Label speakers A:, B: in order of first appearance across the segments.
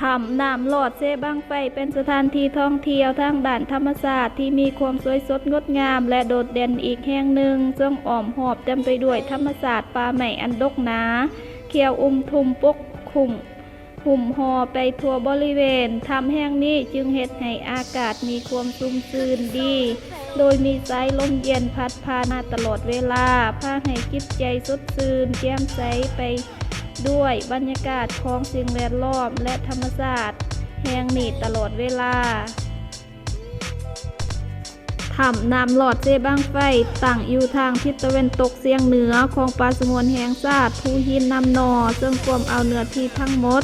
A: ถ้ำน้ำหลอดเซบังไฟเป็นสถานที่ท่องเที่ยวทางด่านธรรมศาสตร์ที่มีความสวยสดงดงาม และโดดเด่นอีกแห่งหนึ่งซึ่งอ้อมหอบเต็มไปด้วยธรรมศาสตร์ป่าใหม่อันดกหนา เขียวอุ้มทุมปกคุมหุ่มหอไปทั่วบริเวณทำแห่งนี้จึงเฮ็ดให้อากาศมีความชุ่มชื้นดี โดยมีสายลมเย็นพัดพามาตลอดเวลาพาให้จิตใจสดชื่นแจ่มใสไป ด้วยบรรยากาศของสิ่งแวดล้อมและธรรมศาสตร์แห่งนี้ตลอดเวลาถ้ำน้ำหลอดเจบ้างไฟตั้งอยู่ทางทิศตะวันตกเฉียงเหนือของป่าสงวนแห่งชาติภูหินนำนอ ซึ่งรวมเอาเนื้อที่ทั้งหมด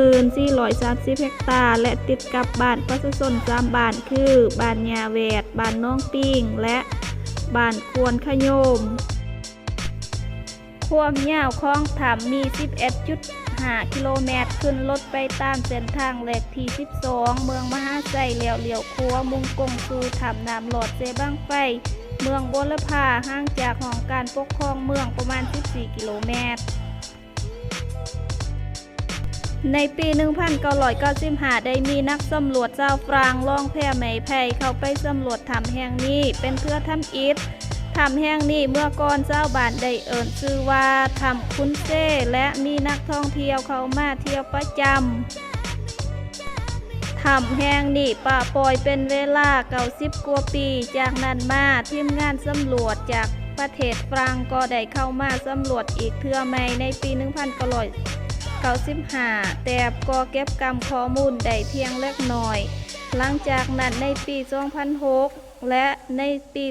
A: 1430 เฮกตาร์ และติดกับบ้านประชาชนสามบ้านคือ บ้านยาแวด บ้านน้องปิง และบ้านควรขยม ความยาวของถ้ำมี 11.5 กิโลเมตร ขึ้นรถไปตามเส้นทางเลขที่ 12 เมืองมหาไซเหลียวเหลียวคัวมุ่งกงสูถ้ำน้ำหลอดเซบังไฟ เมืองบลพาห่างจากห้องการปกครองเมืองประมาณ 14 กิโลเมตรในปี 1995 ได้มีนักสำรวจเจ้าฟรางล่องแพไหมไผ่เข้าไปสำรวจถ้ำแห่งนี้เป็นเพื่อทำอิฐ ถ้ำแห่งนี้เมื่อก่อนเจ้าบ้านได้เอิ้นชื่อว่าถ้ำคุ้นเซ่และมีนักท่องเที่ยวเข้ามาเที่ยวประจำถ้ำแห่งนี้ป่าปอยเป็นเวลาเก่าสิบกว่าปี จากนั้นมาทีมงานสำรวจจากประเทศฝรั่งก็ได้เข้ามาสำรวจอีกเทื่อใหม่ในปี 1995แต่ก็เก็บกำข้อมูลได้เพียงเล็กน้อย หลังจากนั้นในปี 2006 และในปี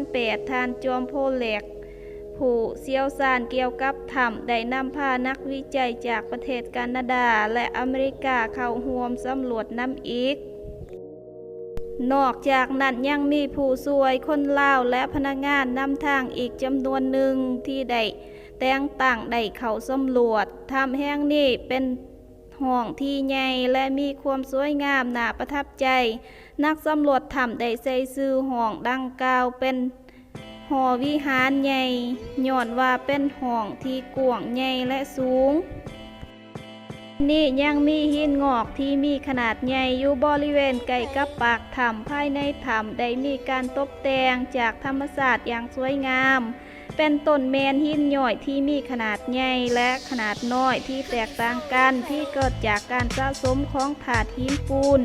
A: 2008ทานจอมโพเล็กผู้เชี่ยวชาญเกี่ยวกับถ้ำได้นำพานักวิจัยจากประเทศแคนาดาและอเมริกาเข้าร่วมสำรวจน้ำอีก นอกจากนั้นยังมีผู้สวยคนลาวและพนักงานนำทางอีกจำนวนหนึ่งที่ได้แต่งตั้งได้เข้าสำรวจถ้ำแห่งนี้เป็นห้องที่ใหญ่และมีความสวยงามน่าประทับใจ นักสำรวจถ้ำได้ใส่ชื่อห้องดังกล่าวเป็นหอวิหารใหญ่ย้อนว่าเป็นห้องที่กว้างใหญ่และสูง นี่ยังมีหินงอกที่มีขนาดใหญ่อยู่บริเวณใกล้กับปากถ้ำภายในถ้ำได้มีการตกแต่งจากธรรมศาสตร์อย่างสวยงาม เป็นต้นแมนหินย่อยที่มีขนาดใหญ่และขนาดน้อยที่แตกต่างกันที่เกิดจากการสะสมของถาดหินปูน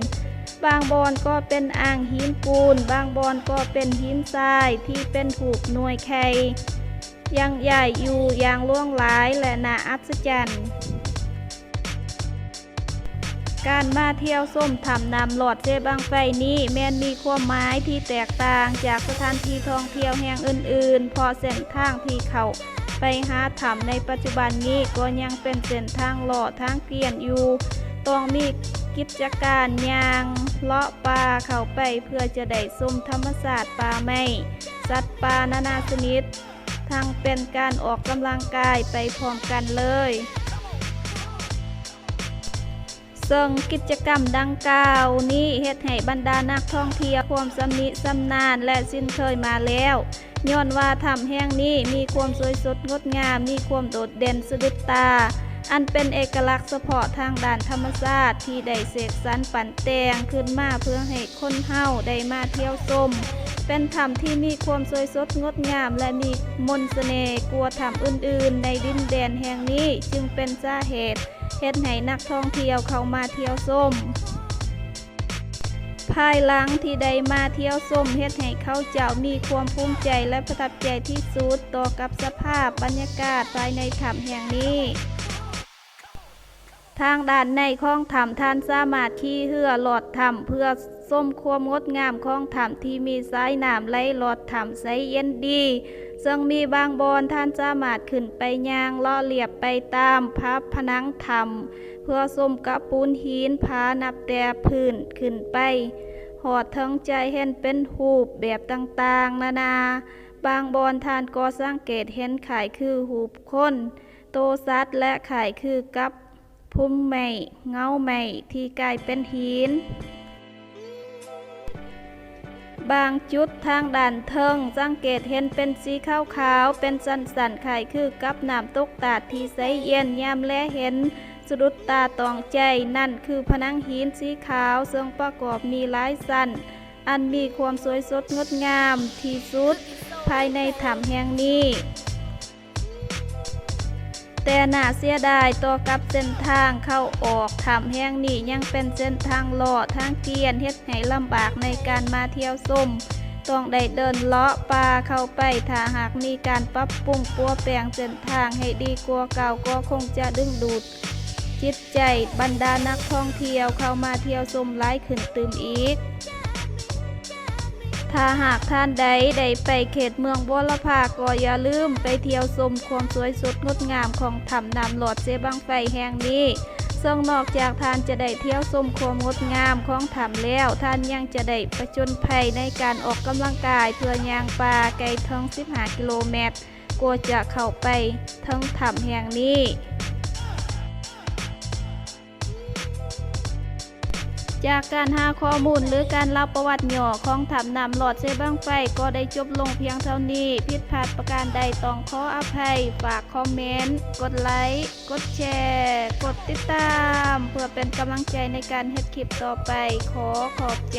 A: บางบอนก็เป็นอ่างหินปูน บางบอนก็เป็นหินทรายที่เป็นถูกหน่วยไข่ยังใหญ่อยู่อย่างล่วงหลายและน่าอัศจรรย์ การมาเที่ยวส้มถ้ำนำหลอดเจบังไฟนี้แม้นมีความหมายที่แตกต่างจากสถานที่ท่องเที่ยวแห่งอื่นๆ พอเส้นทางที่เขาไปหาถ้ำในปัจจุบันนี้ก็ยังเป็นเส้นทางหลอดทางเกลียนอยู่ต้องมี กิจการยางเลาะป่าเข้าไปเพื่อจะได้ชมธรรมศาสตร์ป่าไม้สัตว์ป่านานาชนิด ทั้งเป็นการออกกำลังกายไปพร้อมกันเลยซึ่งกิจกรรมดังกล่าวนี้เฮ็ดให้บรรดานักท่องเที่ยวความสำนิสำนานและสิ้นเคยมาแล้วย้อนว่าถ้ำแห่งนี้มีความสวยสดงดงาม มีความโดดเด่นสะดุดตา อันเป็นเอกลักษณ์เฉพาะทางด้านธรรมชาติที่ได้เสกสรรปั่นแต่งขึ้นมาเพื่อให้คนเฮาได้มาเที่ยวชมเป็นถ้ำที่มีความสวยสดงดงาม และมีมนต์เสน่ห์กว่าถ้ำอื่นๆ ในดินแดนแห่งนี้จึงเป็นสาเหตุเฮ็ดให้นักท่องเที่ยวเข้ามาเที่ยวชมภายหลังที่ได้มาเที่ยวชมเฮ็ดให้เขาเจ้ามีความภูมิใจและประทับใจที่สุดต่อกับสภาพบรรยากาศภายในถ้ำแห่งนี้ ทางด้านในของถ้ำท่านสามารถขี่เรือหลอดถ้ำเพื่อส้มความงดงามของถ้ำที่มีสายน้ำไหลหลอดถ้ำใสเย็นดี ซึ่งมีบางบอนท่านสามารถขึ้นไปยางลาะเหลียบไปตามพับผนังถ้ำเพื่อส้มกับปูนหินผานับแต่พื้นขึ้นไป หอดทั้งใจเห็นเป็นหูปแบบต่างๆ นานา บางบอนท่านก็สังเกตเห็นขายคือหูปคน โตซัดและขายคือกับ พุ่มไม้เงาไม้ที่กลายเป็นหิน บางจุดทางด่านเทิงสังเกตเห็นเป็นสีขาวๆ เป็นสันสันไข่คือกับน้ำตกตาดที่ใสเย็นยามแลเห็นสะดุดตาตองใจนั่นคือผนังหินสีขาวซึ่งประกอบมีหลายสันอันมีความสวยสดงดงามที่สุด ภายในถ้ำแห่งนี้ แต่น่าเสียดายต่อกับเส้นทางเข้าออกถ้ำแห่งนี้ยังเป็นเส้นทางลอดทางเกียนเฮ็ดให้ลำบากในการมาเที่ยวชมต้องได้เดินเลาะป่าเข้าไปถ้าหากมีการปรับปรุงปัวแปลงเส้นทางให้ดีกว่าเก่าก็คงจะดึงดูด จิตใจบรรดานักท่องเที่ยวเข้ามาเที่ยวชมหลายขึ้นตืมอีก ถ้าหากท่านใดได้ไปเขตเมืองบัวละพาก็อย่าลืมไปเที่ยวชมความสวยสดงดงามของถ้ำน้ำหลอดเซบังไฟแห่งนี้ซึ่งนอกจากท่านจะได้เที่ยวชมความงดงามของถ้ำแล้ว ท่านยังจะได้ประจนภัยในการออกกำลังกายเพื่อยางป่าไกลทั้ง15กิโลเมตรกว่าจะเข้าไปทั้งถ้ำแห่งนี้ จากการหาข้อมูลหรือการเล่าประวัติหย่อของถ้ำนำหลอดเซบังไฟก็ได้จบลงเพียงเท่านี้ ผิดพลาดประการใดต้องขออภัย ฝากคอมเมนต์ กดไลค์ กดแชร์ กดติดตาม เพื่อเป็นกำลังใจในการเฮ็ดคลิปต่อไป ขอขอบใจ